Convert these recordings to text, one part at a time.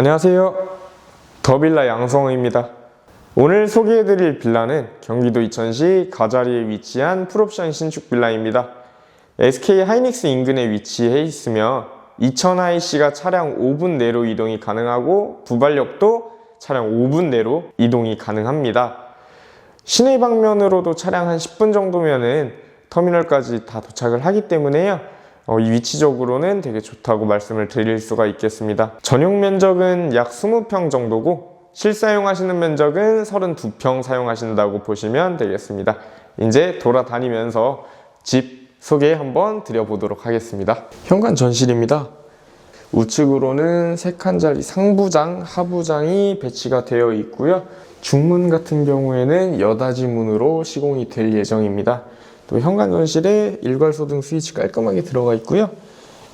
안녕하세요. 더빌라 양성호입니다. 오늘 소개해드릴 빌라는 경기도 이천시 가자리에 위치한 풀옵션 신축 빌라입니다. SK 하이닉스 인근에 위치해 있으며 이천 IC가 차량 5분 내로 이동이 가능하고 부발역도 차량 5분 내로 이동이 가능합니다. 시내 방면으로도 차량 한 10분 정도면은 터미널까지 다 도착을 하기 때문에요. 어, 이 위치적으로는 되게 좋다고 말씀을 드릴 수가 있겠습니다. 전용 면적은 약 20평 정도고 실사용하시는 면적은 32평 사용하신다고 보시면 되겠습니다. 이제 돌아다니면서 집 소개 한번 드려보도록 하겠습니다. 현관 전실입니다. 우측으로는 세 칸짜리 상부장, 하부장이 배치가 되어 있고요. 중문 같은 경우에는 여닫이 문으로 시공이 될 예정입니다. 또 현관 전실에 일괄소등 스위치 깔끔하게 들어가 있고요.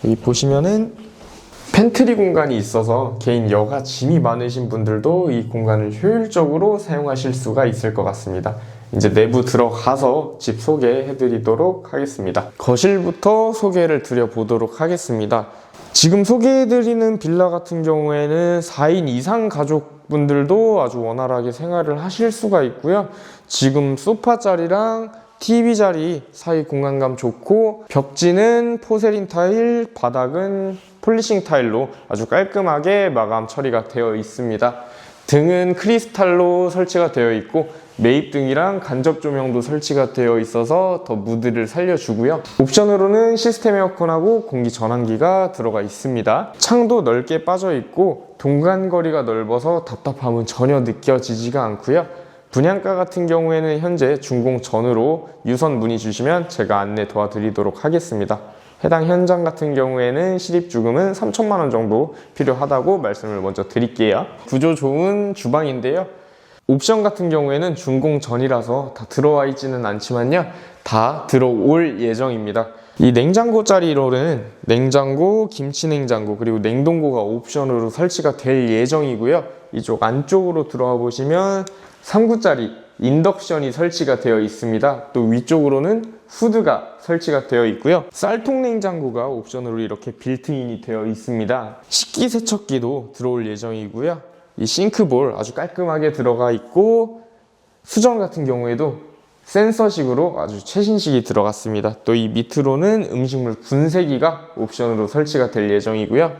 여기 보시면은 팬트리 공간이 있어서 개인 여가 짐이 많으신 분들도 이 공간을 효율적으로 사용하실 수가 있을 것 같습니다. 이제 내부 들어가서 집 소개해 드리도록 하겠습니다. 거실부터 소개를 드려보도록 하겠습니다. 지금 소개해 드리는 빌라 같은 경우에는 4인 이상 가족분들도 아주 원활하게 생활을 하실 수가 있고요. 지금 소파 자리랑 TV 자리 사이 공간감 좋고 벽지는 포세린 타일, 바닥은 폴리싱 타일로 아주 깔끔하게 마감 처리가 되어 있습니다. 등은 크리스탈로 설치가 되어 있고 매입 등이랑 간접 조명도 설치가 되어 있어서 더 무드를 살려주고요. 옵션으로는 시스템 에어컨하고 공기 전환기가 들어가 있습니다. 창도 넓게 빠져 있고 동간 거리가 넓어서 답답함은 전혀 느껴지지가 않고요. 분양가 같은 경우에는 현재 준공 전으로 유선 문의 주시면 제가 안내 도와드리도록 하겠습니다. 해당 현장 같은 경우에는 실입주금은 3천만 원 정도 필요하다고 말씀을 먼저 드릴게요. 구조 좋은 주방인데요. 옵션 같은 경우에는 준공 전이라서 다 들어와 있지는 않지만요. 다 들어올 예정입니다. 이 냉장고 자리로는 냉장고, 김치 냉장고, 그리고 냉동고가 옵션으로 설치가 될 예정이고요. 이쪽 안쪽으로 들어와 보시면 3구짜리 인덕션이 설치가 되어 있습니다. 또 위쪽으로는 후드가 설치가 되어 있고요. 쌀통 냉장고가 옵션으로 이렇게 빌트인이 되어 있습니다. 식기 세척기도 들어올 예정이고요. 이 싱크볼 아주 깔끔하게 들어가 있고 수전 같은 경우에도 센서식으로 아주 최신식이 들어갔습니다. 또 이 밑으로는 음식물 분쇄기가 옵션으로 설치가 될 예정이고요.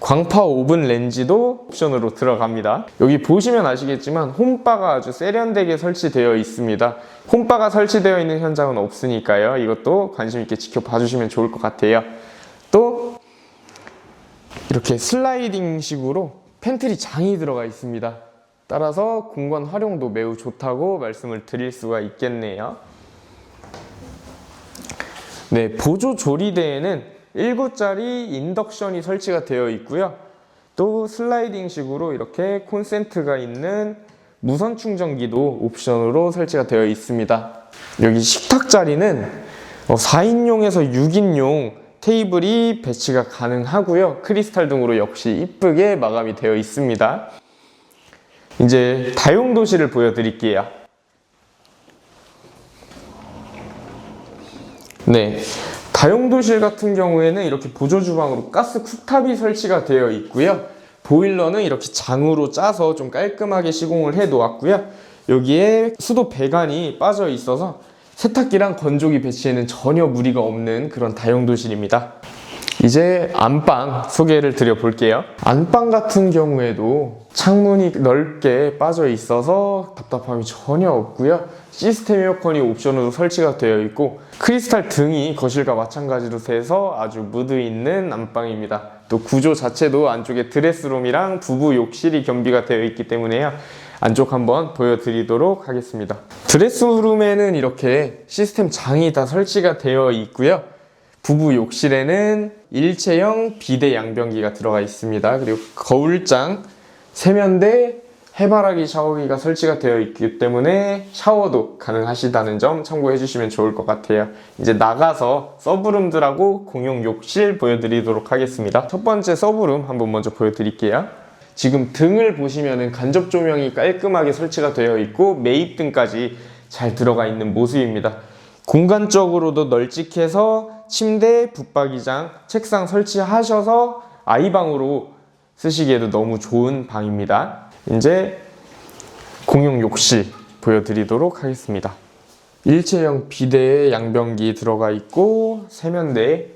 광파 오븐 렌지도 옵션으로 들어갑니다. 여기 보시면 아시겠지만 홈바가 아주 세련되게 설치되어 있습니다. 홈바가 설치되어 있는 현장은 없으니까요. 이것도 관심 있게 지켜봐 주시면 좋을 것 같아요. 또 이렇게 슬라이딩 식으로 팬트리 장이 들어가 있습니다. 따라서 공간 활용도 매우 좋다고 말씀을 드릴 수가 있겠네요. 네, 보조 조리대에는 1구짜리 인덕션이 설치가 되어 있고요. 또 슬라이딩 식으로 이렇게 콘센트가 있는 무선 충전기도 옵션으로 설치가 되어 있습니다. 여기 식탁 자리는 4인용에서 6인용 테이블이 배치가 가능하고요. 크리스탈 등으로 역시 이쁘게 마감이 되어 있습니다. 이제 다용도실을 보여드릴게요. 네. 다용도실 같은 경우에는 이렇게 보조주방으로 가스 쿡탑이 설치가 되어 있고요. 보일러는 이렇게 장으로 짜서 좀 깔끔하게 시공을 해 놓았고요. 여기에 수도 배관이 빠져 있어서 세탁기랑 건조기 배치에는 전혀 무리가 없는 그런 다용도실입니다. 이제 안방 소개를 드려 볼게요. 안방 같은 경우에도 창문이 넓게 빠져 있어서 답답함이 전혀 없고요. 시스템 에어컨이 옵션으로 설치가 되어 있고 크리스탈 등이 거실과 마찬가지로 돼서 아주 무드 있는 안방입니다. 또 구조 자체도 안쪽에 드레스룸이랑 부부 욕실이 겸비가 되어 있기 때문에요. 안쪽 한번 보여드리도록 하겠습니다. 드레스룸에는 이렇게 시스템 장이 다 설치가 되어 있고요. 부부 욕실에는 일체형 비대 양변기가 들어가 있습니다. 그리고 거울장, 세면대, 해바라기 샤워기가 설치가 되어 있기 때문에 샤워도 가능하시다는 점 참고해 주시면 좋을 것 같아요. 이제 나가서 서브룸들하고 공용 욕실 보여드리도록 하겠습니다. 첫 번째 서브룸 한번 먼저 보여드릴게요. 지금 등을 보시면은 간접 조명이 깔끔하게 설치가 되어 있고 매입등까지 잘 들어가 있는 모습입니다. 공간적으로도 널찍해서 침대, 붙박이장, 책상 설치하셔서 아이방으로 쓰시기에도 너무 좋은 방입니다. 이제 공용 욕실 보여드리도록 하겠습니다. 일체형 비대에 양변기 들어가 있고 세면대에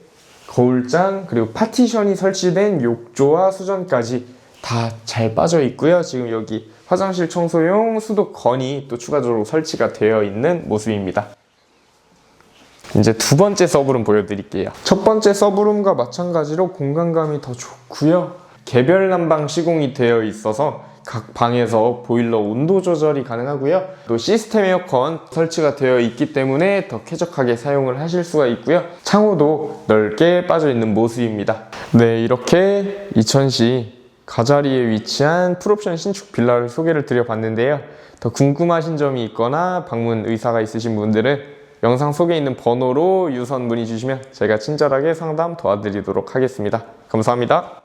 거울장 그리고 파티션이 설치된 욕조와 수전까지 다 잘 빠져 있고요. 지금 여기 화장실 청소용 수도건이 또 추가적으로 설치가 되어 있는 모습입니다. 이제 두 번째 서브룸 보여드릴게요. 첫 번째 서브룸과 마찬가지로 공간감이 더 좋고요. 개별 난방 시공이 되어 있어서 각 방에서 보일러 온도 조절이 가능하고요. 또 시스템 에어컨 설치가 되어 있기 때문에 더 쾌적하게 사용을 하실 수가 있고요. 창호도 넓게 빠져 있는 모습입니다. 네, 이렇게 이천시 가자리에 위치한 풀옵션 신축 빌라를 소개를 드려봤는데요. 더 궁금하신 점이 있거나 방문 의사가 있으신 분들은 영상 속에 있는 번호로 유선 문의 주시면 제가 친절하게 상담 도와드리도록 하겠습니다. 감사합니다.